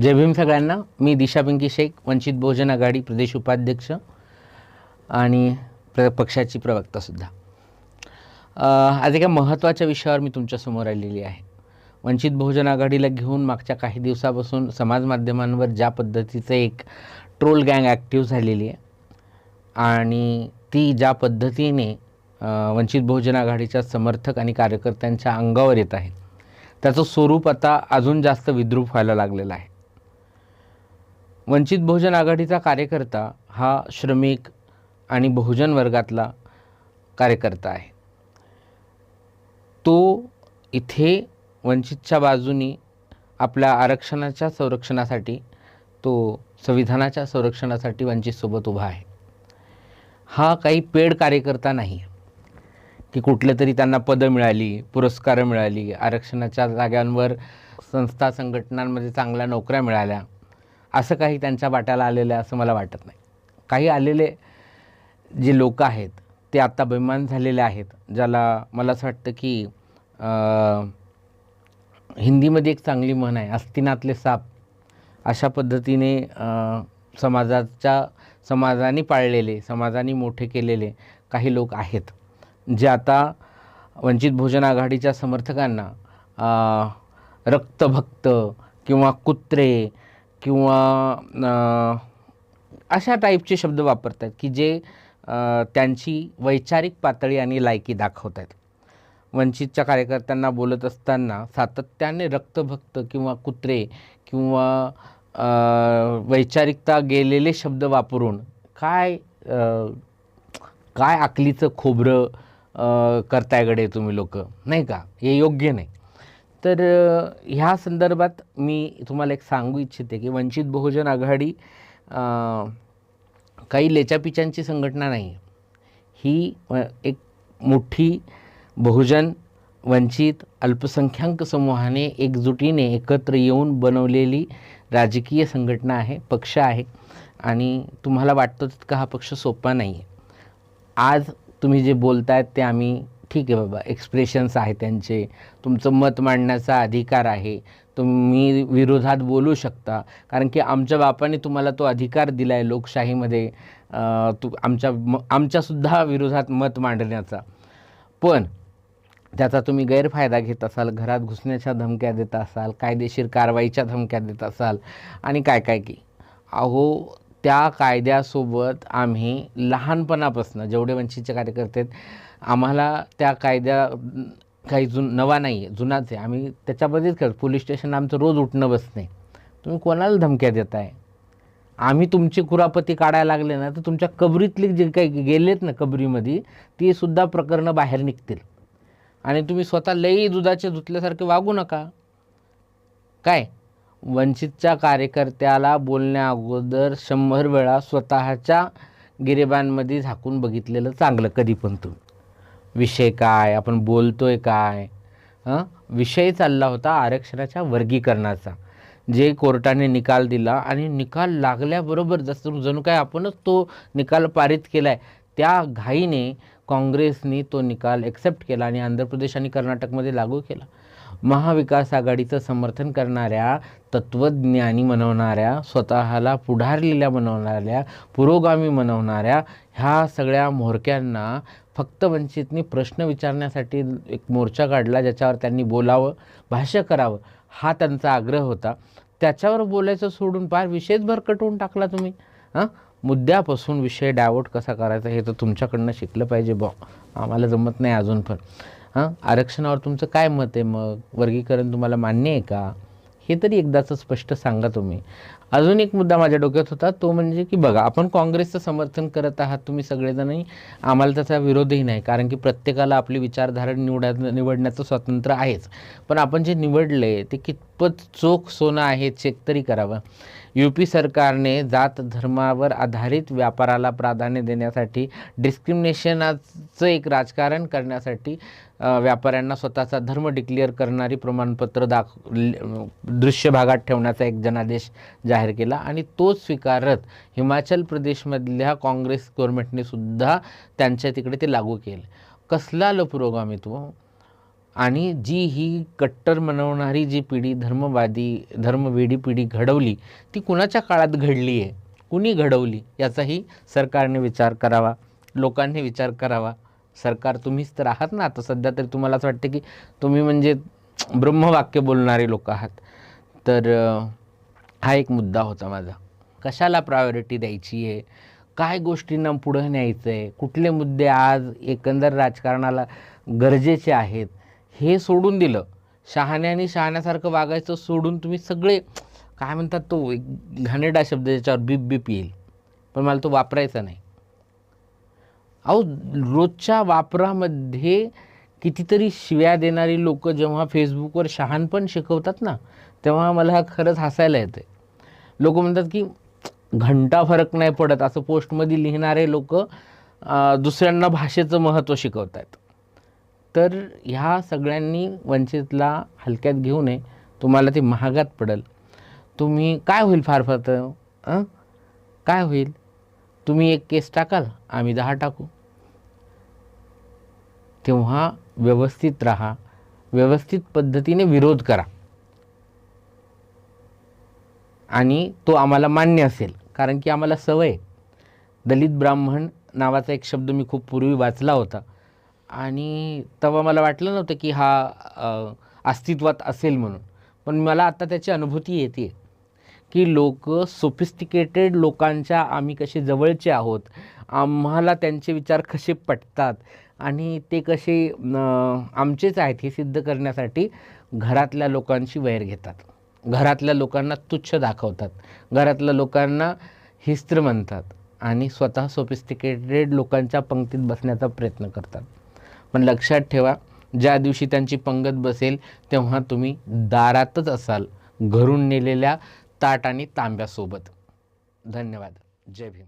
जय भीम सगळ्यांना. मी दिशा पिंकी शेख वंचित बहुजन आघाडी प्रदेश उपाध्यक्ष आणि प्र पक्षाची प्रवक्तासुद्धा आज एका महत्त्वाच्या विषयावर मी तुमच्यासमोर आलेली आहे. वंचित बहुजन आघाडीला घेऊन मागच्या काही दिवसापासून समाज माध्यमांवर ज्या पद्धतीचं एक ट्रोल गँग ॲक्टिव्ह झालेली आहे आणि ती ज्या पद्धतीने वंचित बहुजन आघाडीच्या समर्थक आणि कार्यकर्त्यांच्या अंगावर येत आहे त्याचं स्वरूप आता अजून जास्त विद्रूप व्हायला लागलेलं आहे. वंचित बहुजन आघाडीचा कार्यकर्ता हा श्रमिक आणि बहुजन वर्गातला कार्यकर्ता आहे. तो इथे वंचितच्या बाजूनी आपल्या आरक्षणाच्या संरक्षणासाठी तो संविधानाच्या संरक्षणासाठी वंचितसोबत उभा आहे. हा काही पेड कार्यकर्ता नाही. की कुठले तरी त्यांना पदं मिळाली पुरस्कारं मिळाली आरक्षणाच्या जागांवर संस्था संघटनांमध्ये चांगल्या नोकऱ्या मिळाल्या असं काही त्यांच्या वाट्याला आलेलं आहे असं मला वाटत नाही. काही आलेले जे लोक आहेत ते आत्ता बेमान झालेले आहेत ज्याला मला असं वाटतं की हिंदीमध्ये एक चांगली म्हण आहे अस्तिनातले साप अशा पद्धतीने समाजाच्या समाजाने पाळलेले समाजाने मोठे केलेले काही लोक आहेत जे आता वंचित भोजन आघाडीच्या समर्थकांना रक्तभक्त किंवा कुत्रे किंवा अशा टाईपचे शब्द वापरत आहेत की जे त्यांची वैचारिक पातळी आणि लायकी दाखवत आहेत वंचितच्या कार्यकर्त्यांना बोलत असताना सातत्याने रक्तभक्त किंवा कुत्रे किंवा वैचारिकता गेलेले शब्द वापरून काय काय आकलीचं खोबरं करताय गडे तुम्ही लोक? नाही का? हे योग्य नाही. तर ह्या संदर्भात मी तुम्हाला एक सांगू इच्छिते की वंचित बहुजन आघाडी काही लेचापिचांची संघटना नाही. ही एक मोठी बहुजन वंचित अल्पसंख्याक समूहाने एकजुटीने एकत्र येऊन बनवलेली राजकीय संघटना आहे पक्ष आहे आणि तुम्हाला वाटतं तितका हा पक्ष सोपा नाही आहे आज तुम्ही जे बोलतायत ते आम्ही ठीक आहे बाबा. एक्सप्रेशन्स आहे त्यांचे. तुमचं मत मांडण्याचा अधिकार आहे. तुम्ही विरोधात बोलू शकता. कारण की आमच्या बापाने तुम्हाला तो अधिकार दिला आहे लोकशाहीमध्ये तू आमच्या म आमच्यासुद्धा विरोधात मत मांडण्याचा. पण त्याचा तुम्ही गैरफायदा घेत असाल घरात घुसण्याच्या धमक्या देत असाल कायदेशीर कारवाईच्या धमक्या देत असाल आणि काय काय की? अहो त्या कायद्यासोबत आम्ही लहानपणापासून जेवढे वंचितचे कार्यकर्ते आहेत आम्हाला त्या कायद्या काही जुन नवा नाही आहे जुनाच आहे. आम्ही त्याच्यामध्येच कर पोलीस स्टेशन आमचं रोज उठणं बसणे. तुम्ही कोणाला धमक्या देताय? आम्ही तुमची कुरापती काढायला लागले ना तर तुमच्या कबरीतले जे काही गेलेत ना कबरीमध्ये ती सुद्धा प्रकरणं बाहेर निघतील. आणि तुम्ही स्वतः लई दुधाचे धुतल्यासारखे वागू नका. काय? वंचितच्या कार्यकर्त्याला बोलण्या अगोदर शंभर वेळा स्वतःच्या गिरेबांमध्ये झाकून बघितलेलं चांगलं कधी पण तुम्ही. विषय काय आपण बोलतोय काय? हं? विषय चालला होता आरक्षणाच्या वर्गीकरणाचा. जे कोर्टाने निकाल दिला आणि निकाल लागल्याबरोबर जसं जणू काय आपणच तो निकाल पारित केला आहे त्या घाईने काँग्रेसनी तो निकाल एक्सेप्ट केला आणि आंध्र प्रदेश आणि कर्नाटकमध्ये लागू केला. महाविकास आघाडीचं समर्थन करणाऱ्या तत्त्वज्ञानी म्हणवणाऱ्या स्वतःला पुढारलेल्या बनवणाऱ्या पुरोगामी बनवणाऱ्या ह्या सगळ्या म्होरक्यांना फक्त वंचितनी प्रश्न विचारण्यासाठी एक मोर्चा काढला ज्याच्यावर त्यांनी बोलावं भाष्य करावं हा त्यांचा आग्रह होता. त्याच्यावर बोलायचं सोडून फार विषयच भरकटवून टाकला तुम्ही. हां? मुद्द्यापासून विषय डायवर्ट कसा करायचा हे तर तुमच्याकडनं शिकलं पाहिजे बॉ आम्हाला जमत नाही अजून पण. हां? आरक्षणावर तुमचं काय मत आहे? मग वर्गीकरण तुम्हाला मान्य आहे का? हे तरी एकदाचं स्पष्ट सांगा तुम्ही. अजून एक मुद्दा माझ्या डोक्यात होता तो म्हणजे की बघा आपण काँग्रेसचं समर्थन करत आहात तुम्ही सगळेजणही आम्हाला त्याचा विरोधही नाही कारण की प्रत्येकाला आपली विचारधारा निवडा निवडण्याचं स्वातंत्र्य आहेच. पण आपण जे निवडले ते कितपत चोख सोनं आहे चेक तरी करावं. यू पी सरकारने जात धर्मावर आधारित व्यापाराला प्राधान्य देण्यासाठी डिस्क्रिमिनेशनाचं एक राजकारण करण्यासाठी व्यापाऱ्यांना स्वतःचा धर्म डिक्लेअर करणारी प्रमाणपत्र दाख दृश्य भागात ठेवण्याचा एक जनादेश जाहीर केला आणि तोच स्वीकारत हिमाचल प्रदेशमधल्या काँग्रेस गव्हर्मेंटने सुद्धा त्यांच्या तिकडे ते लागू केले. कसला लो आणि जी ही कट्टर मनवणारी जी पिढी धर्मवादी धर्मवेडी पिढी घडवली ती कुणाच्या काळात घडली आहे? कुणी घडवली? याचाही सरकारने विचार करावा लोकांनी विचार करावा. सरकार तुम्हीच तर आहात ना? आता सध्या तरी तुम्हाला असं वाटतं की तुम्ही म्हणजे ब्रह्मवाक्य बोलणारे लोक आहात. तर हा एक मुद्दा होता माझा. कशाला प्रायोरिटी द्यायची आहे? काय गोष्टींना पुढं न्यायचं आहे कुठले मुद्दे आज एकंदर राजकारणाला गरजेचे आहेत? हे सोडून दिलं. शहाण्याने शहाण्यासारखं वागायचं सोडून तुम्ही सगळे काय म्हणतात तो एक घाणेरडा शब्द ज्याच्यावर बीप बीप येईल. पण मला तो वापरायचा नाही. अहो रोजच्या वापरामध्ये कितीतरी शिव्या देणारी लोक जेव्हा फेसबुकवर शहाणपण शिकवतात ना तेव्हा मला खरंच हसायला येते लोक म्हणतात की घंटा फरक नाही पडत असं पोस्टमध्ये लिहिणारे लोक दुसऱ्यांना भाषेचं महत्त्व शिकवत आहेत तर ह्या सगळ्यांनी वंचितला हलक्यात घेऊ नये. तुम्हाला ते महागात पडेल. तुम्ही काय होईल फार फार तर काय होईल? तुम्ही एक केस टाकाल आम्ही दहा टाकू. तेव्हा व्यवस्थित राहा व्यवस्थित पद्धतीने विरोध करा. आणि तो आम्हाला मान्य असेल कारण की आम्हाला सवय दलित ब्राह्मण नावाचा एक शब्द मी खूप पूर्वी वाचला होता. आणि तेव्हा मला वाटलं नव्हतं की हा अस्तित्वात असेल म्हणून. पण मला आता त्याची अनुभूती येते की लोक सोफिस्टिकेटेड लोकांच्या आम्ही कसे जवळचे आहोत. आम्हाला त्यांचे विचार कसे पटतात आणि ते कसे आमचेच आहेत हे सिद्ध करण्यासाठी घरातल्या लोकांची वैर घेतात. घरातल्या लोकांना तुच्छ दाखवतात. घरातल्या लोकांना हिस्त्र म्हणतात आणि स्वतः सोफिस्टिकेटेड लोकांच्या पंक्तीत बसण्याचा प्रयत्न करतात. पण लक्षात ठेवा ज्या दिवशी त्यांची पंगत बसेल तेव्हा तुम्ही दारातच असाल. घरून नेलेल्या ताट आणि तांब्यासोबत. धन्यवाद. जय भीम.